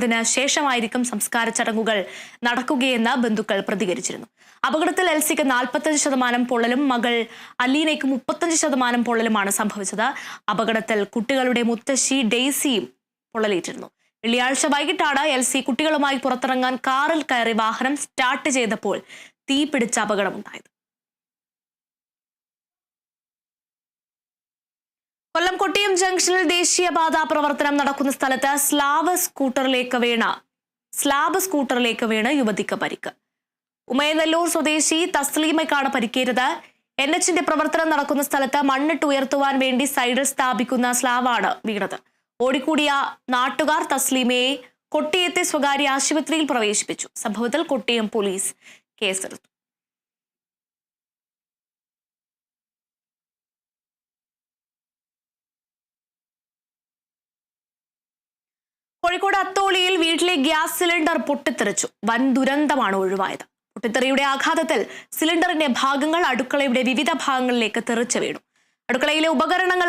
ത്തിന് ശേഷമായിരിക്കും സംസ്കാര ചടങ്ങുകൾ നടക്കുകയെന്ന് ബന്ധുക്കൾ പ്രതികരിച്ചിരുന്നു. അപകടത്തിൽ എൽസിക്ക് നാൽപ്പത്തഞ്ച് ശതമാനം പൊള്ളലും മകൾ അലീനയ്ക്ക് മുപ്പത്തഞ്ച് ശതമാനം പൊള്ളലുമാണ് സംഭവിച്ചത്. അപകടത്തിൽ കുട്ടികളുടെ മുത്തശ്ശി ഡെയ്സിയും പൊള്ളലേറ്റിരുന്നു. വെള്ളിയാഴ്ച വൈകിട്ടാണ് എൽസി കുട്ടികളുമായി പുറത്തിറങ്ങാൻ കാറിൽ കയറി വാഹനം സ്റ്റാർട്ട് ചെയ്തപ്പോൾ തീ പിടിച്ച അപകടമുണ്ടായത്. കൊല്ലം കൊട്ടിയം ജംഗ്ഷനിൽ ദേശീയപാത പ്രവർത്തനം നടക്കുന്ന സ്ഥലത്ത് സ്ലാബ് സ്കൂട്ടറിലേക്ക് വീണ സ്ലാബ് സ്കൂട്ടറിലേക്ക് വീണ് യുവതിക്ക് പരിക്ക്. ഉമയനല്ലൂർ സ്വദേശി തസ്ലീമയ്ക്കാണ് പരിക്കേറ്റത്. എൻ എച്ചിന്റെ പ്രവർത്തനം നടക്കുന്ന സ്ഥലത്ത് മണ്ണിട്ട് ഉയർത്തുവാൻ വേണ്ടി സൈഡിൽ സ്ഥാപിക്കുന്ന സ്ലാബാണ് വീണത്. ഓടിക്കൂടിയ നാട്ടുകാർ തസ്ലീമയെ കൊട്ടിയത്തെ സ്വകാര്യ ആശുപത്രിയിൽ പ്രവേശിപ്പിച്ചു. സംഭവത്തിൽ കൊട്ടിയം പോലീസ് കേസെടുത്തു. കോഴിക്കോട് അത്തോളിയിൽ വീട്ടിലെ ഗ്യാസ് സിലിണ്ടർ പൊട്ടിത്തെറിച്ചു. വൻ ദുരന്തമാണ് ഒഴിവായത്. പൊട്ടിത്തെറിയുടെ ആഘാതത്തിൽ സിലിണ്ടറിന്റെ ഭാഗങ്ങൾ അടുക്കളയുടെ വിവിധ ഭാഗങ്ങളിലേക്ക് തെറിച്ചു വീണു. അടുക്കളയിലെ ഉപകരണങ്ങൾ